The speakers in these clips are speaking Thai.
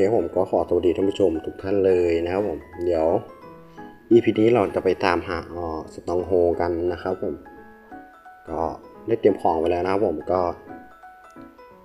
เคผมก็ขอสวัสดีท่านผู้ชมทุกท่านเลยนะครับผม เดี๋ยว EP นี้เราจะไปตามหาอ่อสตองโฮกันนะครับผม ก็ได้เตรียมของไว้แล้วนะครับผมก็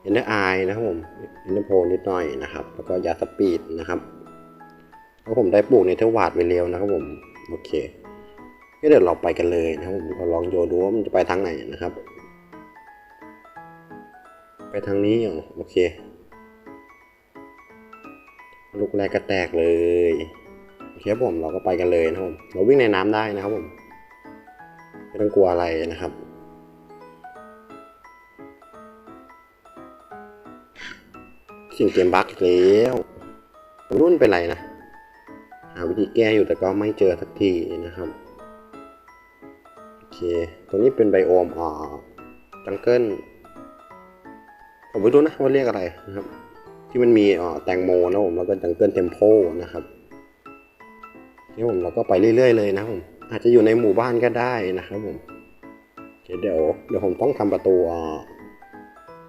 เอ็นเดอร์ไอนะครับผมเอ็นเดอร์โพนิดหน่อยนะครับ แล้วก็ยาสปีดนะครับแล้วผมได้ปลูกในเทวาดไว้แล้วนะครับผมโอเคก็เดี๋ยวเราไปกันเลยนะครับผมเราลองโยนดูว่ามันจะไปทางไหนนะครับ ไปทางนี้เหรอโอเค ลูกแรกก็แตกเลยโอเคครับผมเราก็ไปกันเลยนะครับผมเราวิ่งในน้ำได้นะครับผมไม่ต้องกลัวอะไรนะครับสิ่งเกมบั๊กอีกแล้วรุ่นเป็นไรนะหาวิธีแก้อยู่แต่ก็ไม่เจอสักทีนะครับโอเคตรงนี้เป็นไบโอมอ่าจังเกิลผมไม่รู้นะว่าเรียกอะไรนะครับ ที่มันมีอ่าแตงโมนะผมแล้วก็จังเกิลเทมโพนะครับนี่ผมเราก็ไปเรื่อย ๆ เลยนะผมอาจจะอยู่ในหมู่บ้านก็ได้นะครับผมเดี๋ยวเดี๋ยวผมต้องทำประตูอ่า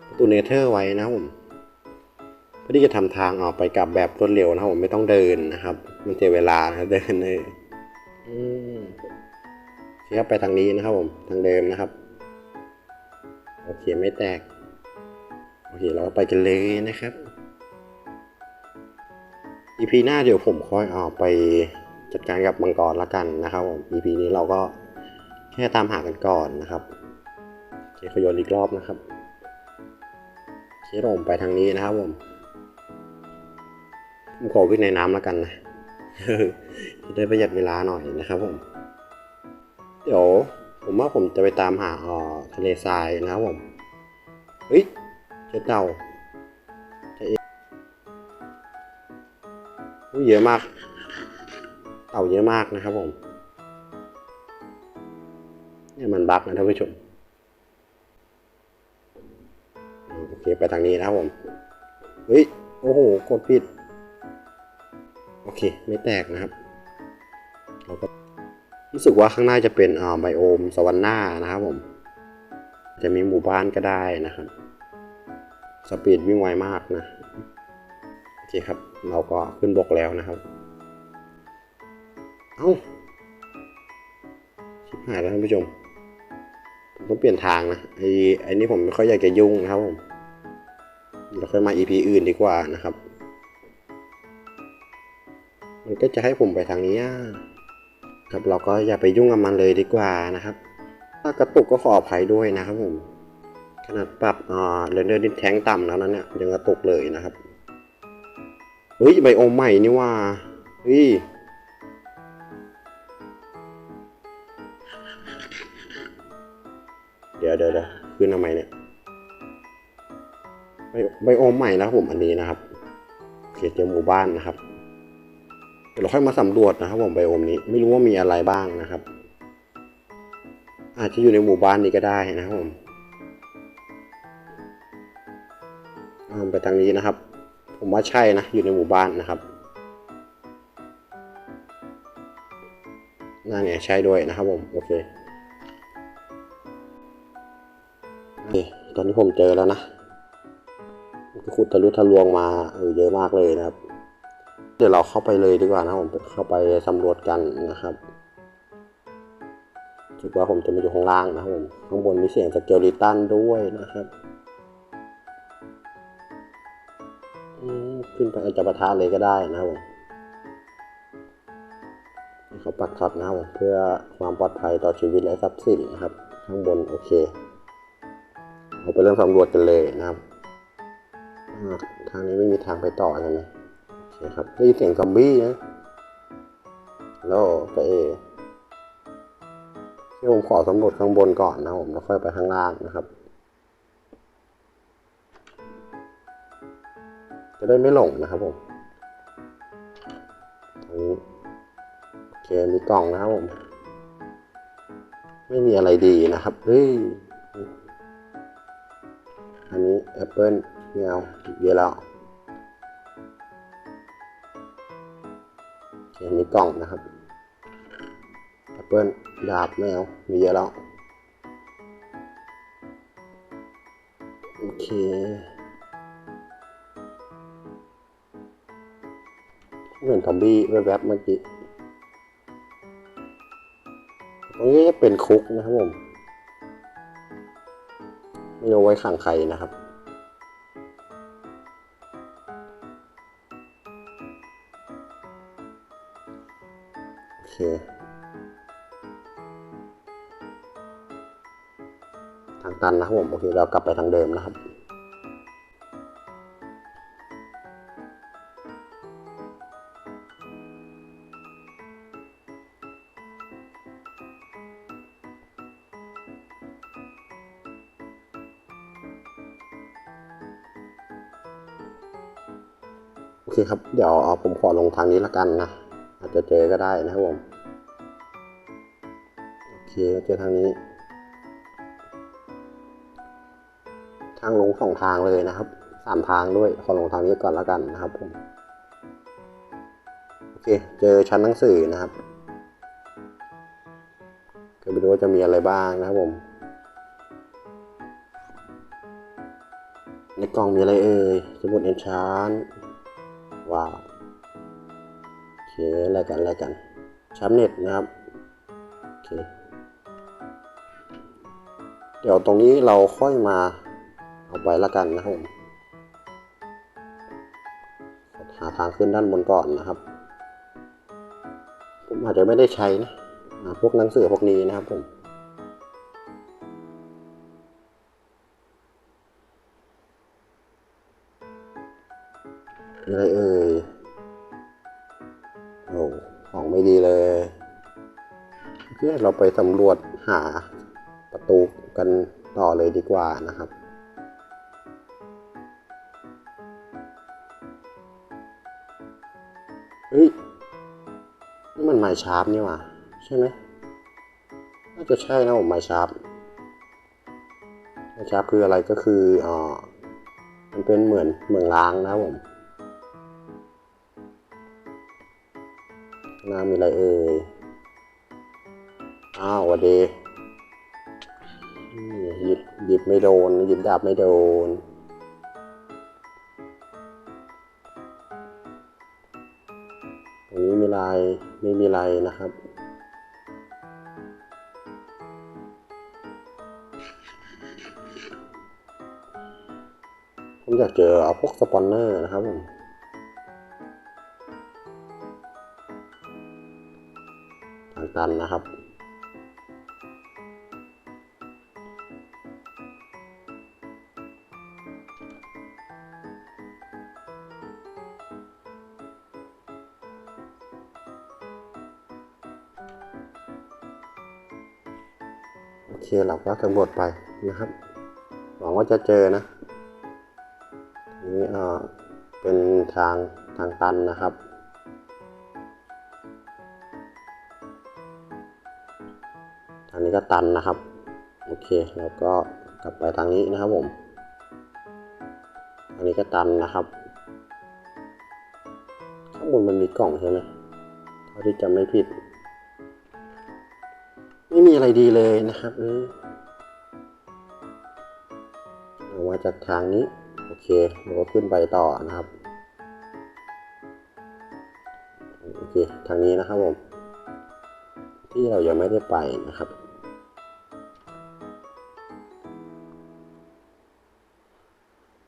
ประตูเนเธอร์ไว้นะผมเพื่อที่จะทำทางออกไปกลับแบบรวดเร็วนะผมไม่ต้องเดินนะครับ มันเสียเวลานะเดินเลยอืมโอเครับไปทางนี้นะครับผมทางเดิมนะครับโอเคไม่แตกโอเคเราก็ไปกันเลยนะครับ EP หน้าเดี๋ยวผมค่อยเอาไปจัดการกับมังกรละกันนะครับผม EP นี้เราก็แค่ตามหากันก่อนนะครับเคขยนอีกรอบนะครับเคผมไปทางนี้นะครับผมผมขอวิ่งในน้ำแล้วกันนะจะได้ประหยัดเวลาหน่อยนะครับผม เดี๋ยวผมว่าผมจะไปตามหาออทะเลทรายนะครับผมเฮ้ยเจอเต่า เยอะมาก เต่าเยอะมากนะครับผม เนี่ยมันบักนะท่านผู้ชมโอเคไปทางนี้นะผม เฮ้ย โอ้โห กดผิด โอเค ไม่แตกนะครับเราก็รู้สึกว่าข้างหน้าจะเป็นอ่าไบโอมสวรรค์หน้านะครับผม จะมีหมู่บ้านก็ได้นะครับ สปีดวิ่งไวมากนะ อเคครับ เราก็ขึ้นบกแล้วนะครับ เอ้าชิบหายแล้วท่านผู้ชมผมต้องเปลี่ยนทางนะไอ้ไอ้นี่ผมไม่ค่อยอยากจะยุ่งนะครับผมเราค่อยมา EP อื่นดีกว่านะครับ มันก็จะให้ผมไปทางนี้ครับเราก็อย่าไปยุ่งกับมันเลยดีกว่านะครับ ถ้ากระตุกก็ขออภัยด้วยนะครับผมขนาดปรับเรนเดอร์ดิแทงต่ำแล้วนั้นเนี่ยยังกระตุกเลยนะครับ เฮ้ยไบโอมใหม่นี่ว่าเฮ้ยเดี๋ยวเดี๋ยวเดี๋ยวขึ้นทำไมเนี่ยไบไบโอมใหม่นะครับผมอันนี้นะครับเขตเจอหมู่บ้านนะครับเดี๋ยวเราค่อยมาสำรวจนะครับผมไบโอมนี้ไม่รู้ว่ามีอะไรบ้างนะครับ อาจจะอยู่ในหมู่บ้านนี้ก็ได้นะครับผมไปทางนี้นะครับ ผมว่าใช่นะ อยู่ในหมู่บ้านนะครับนั่นเนี่ยใช่ด้วยนะครับผมโอเคโอเคตอนนี้ผมเจอแล้วนะขุดทะลุทะลวงมาเออเยอะมากเลยนะครับ เดี๋ยวเราเข้าไปเลยดีกว่านะผมเข้าไปสำรวจกันนะครับคิดว่าผมจะมาอยู่ข้างล่างนะครับผมข้างบนมีเสียงสเกลิตันด้วยนะครับ ขึ้นไปอาจจะประทะเลยก็ได้นะครับผมเขาปักท็อตนะครับผมเพื่อความปลอดภัยต่อชีวิตและทรัพย์สินนะครับ ข้างบนโอเคเราไปเริ่มสำรวจกันเลยนะครับทางนี้ไม่มีทางไปต่อใช่ไหมโอเคครับได้ยินเสียงซอมบี้นะแล้วไปเอที่ผมขอสำรวจข้างบนก่อนนะผมแล้วค่อยไปข้างล่างนะครับ จะได้ไม่หลงนะครับผมทางนี้โอเคมีกล่องนะครับผม ไม่มีอะไรดีนะครับเฮ้ยอันนี้แอปเปิลไม่เอาเยอะแล้วโอเคมีกล่องนะครับแอปเปิลดาบไม่เอามีเยอะแล้วโอเค เหมือนทอมบี้แวบๆเมื่อกี้ตรงนี้จะเป็นคุกนะครับผม ไม่รู้ไว้ขังใครนะครับ โอเค ทางตันนะครับผม โอเค เรากลับไปทางเดิมนะครับ เคครับ เดี๋ยวเอาผมขอลงทางนี้ละกันนะ อาจจะเจอก็ได้นะครับผม โอเคเจอทางนี้ ทางลงสองทางเลยนะครับสามทางด้วย ขอลงทางนี้ก่อนละกันนะครับผม โอเค เจอชั้นหนังสือนะครับก็ไม่รู้ว่าจะมีอะไรบ้างนะครับผมในกล่องมีอะไรเอ่ย สมุดเอนชานว้าวโอ เคอะไรกันอะไรกันชัมเน็ตนะครับโอเคเดี๋ยวตรงนี้เราค่อยมาเอาไปละกันนะครับผมหาทางขึ้นด้านบนก่อนนะครับ ผมอาจจะไม่ได้ใช้นะพวกหนังสือพวกนี้นะครับผมอะไรเอ่ย เราไปสำรวจหาประตูกันต่อเลยดีกว่านะครับ เฮ้ยนี่มันไม้ชาร์ปนี่ว่าใช่ไหมน่าจะใช่นะผมไม้ชาร์ปไม้ชาร์ปคืออะไรก็คืออ่ามันเป็นเหมือนเหมืองล้างนะผมน้ามีอะไรเอ่ย อ้าวหวัสดีหยิบหยิบไม่โดน หยิบดาบไม่โดน ตรงนี้มีลายไม่มีลายนะครับผมอยากเจอเอาพวกสปอนเนอร์นะครับผมทางตันนะครับ โอเคเราก็สำรวจไปนะครับ หวังว่าจะเจอนะนี่เออเป็นทางทางตันนะครับ ทางนี้ก็ตันนะครับ โอเคแล้วก็กลับไปทางนี้นะครับผมทางนี้ก็ตันนะครับ ข้างบนมันมีกล่องใช่ไหมเท่าที่จำไม่ผิด ไม่มีอะไรดีเลยนะครับเอามาจากทางนี้ โอเคเราก็ขึ้นไปต่อนะครับโอเคทางนี้นะครับผม ที่เรายังไม่ได้ไปนะครับ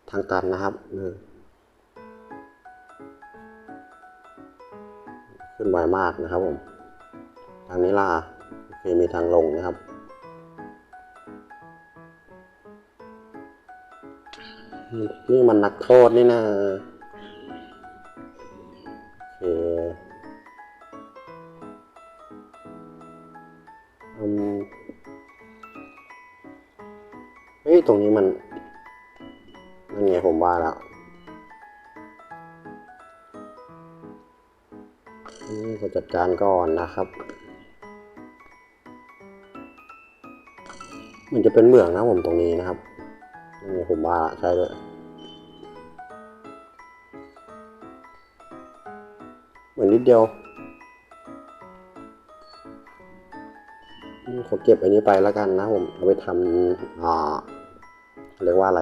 ทางตันนะครับขึ้นไวมากนะครับผม ทางนี้ล่ะ โอเคมีทางลงนะครับ นี่มันนักโทษนี่นะโอเคอืมเฮ้ย ตรงนี้มันนั่นไงผมว่าแล้วนี่ขอจัดการก่อนนะครับ มันจะเป็นเหมืองนะผมตรงนี้นะครับนั่ผมว่าใช่เลยเหมือนนิดเดียวขอเก็บอันนี้ไปแล้วกันนะผมเอาไปทำอ่าเรียกว่าอะไร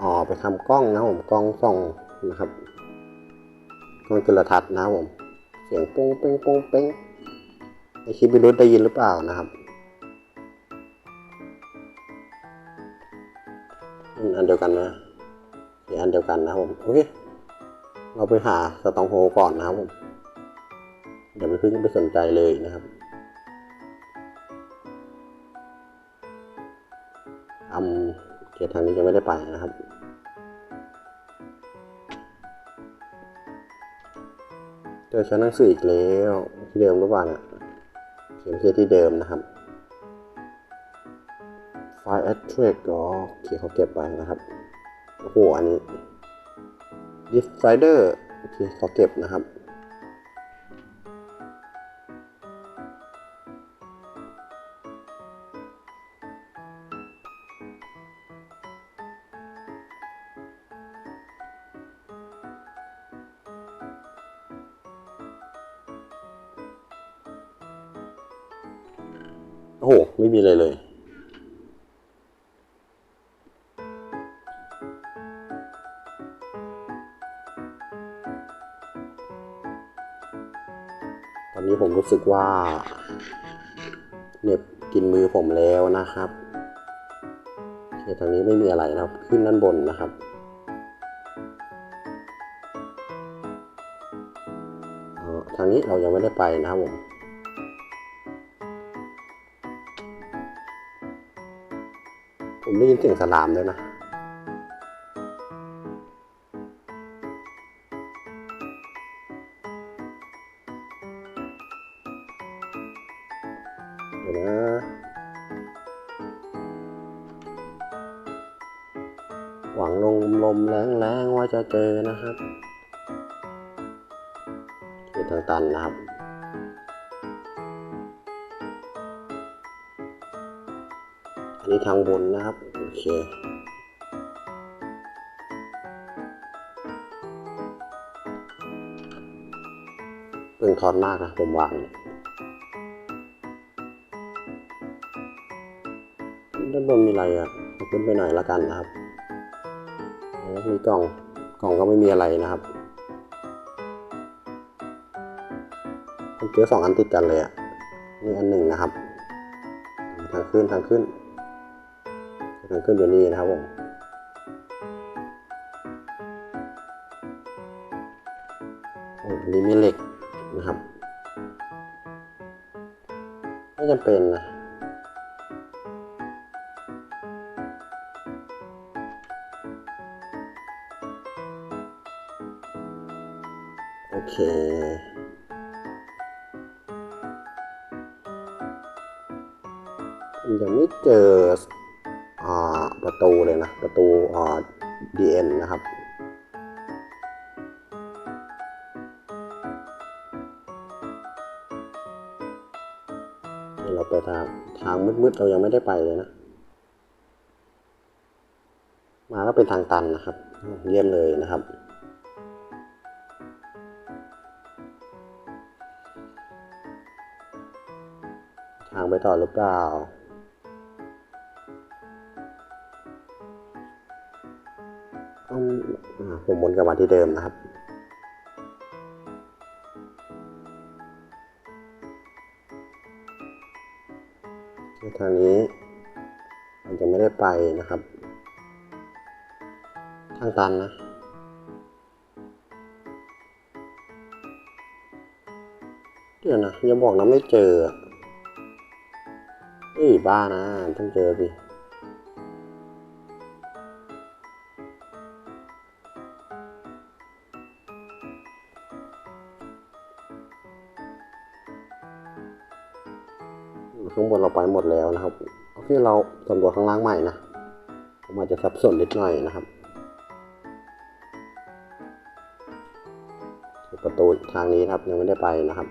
อ๋อไปทำกล้องนะผมกล้องส่องนะครับกล้องจุลทรรศน์นะผม เสียงโป้งเป้งโป้งเป้ง ในคลิปไม่รู้ได้ยินหรือเปล่านะครับอันเดียวกันนะเสียงอันเดียวกันนะครับผมโอเคเราไปหาสตองโฮก่อนนะครับผมเดี๋ยวไม่พิ่งไปสนใจเลยนะครับทำเกียรทางนี้ยังไม่ได้ไปนะครับเจอชั้นหนังสืออีกแล้วที่เดิมหรือเปล่าเนี่ย เขียนชื่อที่เดิมนะครับไฟล์ a d t r a c ก็โอเคเขาเก็บไว้นะครับโอ้โหอันนี้ Decider โอเคเขาเก็บนะครับ อนนี้ผมรู้สึกว่าเหน็บกินมือผมแล้วนะครับโอเคทางนี้ไม่มีอะไรนะครับ ขึ้นด้านบนนะครับอ๋อทางนี้เรายังไม่ได้ไปนะครับผมผมได้ยินเสียงสลามด้วยนะ ดี๋ยวนะหวังลงลมแรงๆว่าจะเจอนะครับคือทางตันนะครับอันนี้ทางบนนะครับ โอเคเพิ่งทอนมากนะผมวางเนี่ย อะไรอะขึ้นไปหน่อยละกันนะครับแล้วมีกล่องกล่องก็ไม่มีอะไรนะครับผมเจอสองอันติดกันเลยอะนี่อันหนึ่งนะครับ ทางขึ้นทางขึ้น ทางขึ้นอยู่นี่นะครับผมอันนี้มีเหล็กนะครับ ไม่จำเป็นนะ เคยังไม่เจอประตูเลยนะ ประตูอ่า DN นะครับเราไปทางทางมืดๆ เรายังไม่ได้ไปเลยนะ มาก็เป็นทางตันนะครับ เยี่ยมเลยนะครับ ไปต่อหรือเปล่า ต้องอผมวนกลับมาที่เดิมนะครับ ทางนี้มันจะไม่ได้ไปนะครับ ทางตันนะเดี๋ยวนะอย่าบอกนะไม่เจอ ยบ้านะ ต้องเจอสิข้างบนเราไปหมดแล้วนะครับโอเคเราสำรวจข้างล่างใหม่นะผมอาจจะสับสนนิดหน่อยนะครับประตูทางนี้ครับยังไม่ได้ไปนะครับ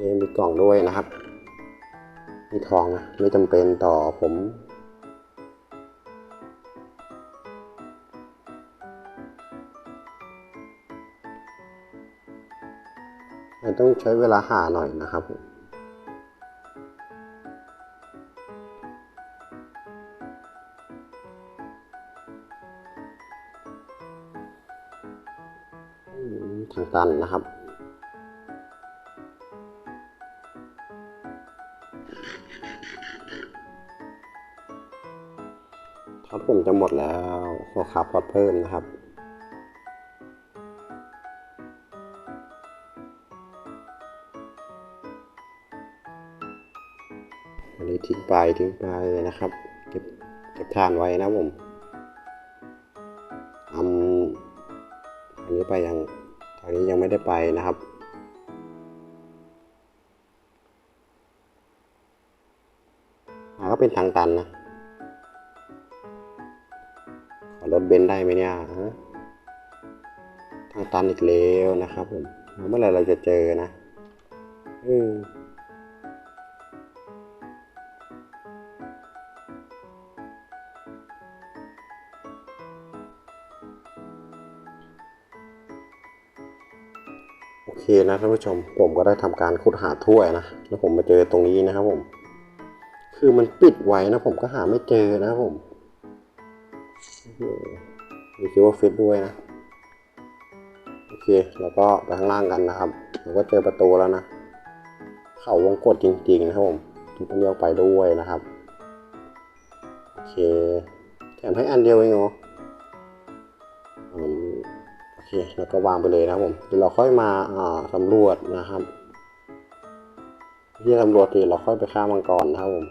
มีกล่องด้วยนะครับ มีทองไม่จำเป็นต่อผมต้องใช้เวลาหาหน่อยนะครับ ทางตันนะครับ ผมจะหมดแล้วขอขับพอดเพิ่มนะครับ อันนี้ทิ้งไปทิ้งไปนะครับ เก็บเก็บทานไว้นะผมอำอันนี้ไปยังทางนี้ยังไม่ได้ไปนะครับอ่าก็เป็นทางตันนะ รถเบนซ์ได้ไหมเนี่ยฮะทางตันอีกแล้วนะครับผมเมื่อไรเราจะเจอนะอืมโอเคนะท่านผู้ชมผมก็ได้ทำการขุดหาถ้วยนะแล้วผมมาเจอตรงนี้นะครับผม คือมันปิดไว้นะผมก็หาไม่เจอนะครับผม มีคิวฟิตด้วยนะ โอเค แล้วก็ไปข้างล่างกันนะครับ เราก็เจอประตูแล้วนะ เข่าวงกดจริงๆนะครับผมทุกคนเดียวไปด้วยนะครับ โอเค แถมให้อันเดียวเองเหรอโอเค แล้วก็วางไปเลยนะครับผม เดี๋ยวเราค่อยมาสำรวจนะครับที่สำรวจทีเราค่อยไปฆ่ามังกรนะครับผม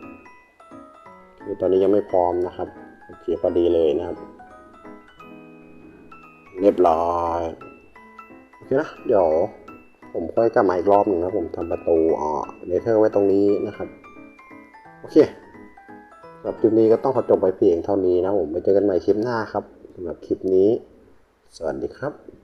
คือตอนนี้ยังไม่พร้อมนะครับโอเคพอดีเลยนะครับ เรียบร้อยโอเคนะเดี๋ยวผมค่อยกลับมาอีกรอบหนึ่งนะผมทำประตูอ่อเลเทอร์ไว้ตรงนี้นะครับ โอเคสำหรับคลิปนี้ก็ต้องขอจบไปเพียงเท่านี้นะผมไปเจอกันใหม่คลิปหน้าครับสำหรับคลิปนี้ สวัสดีครับ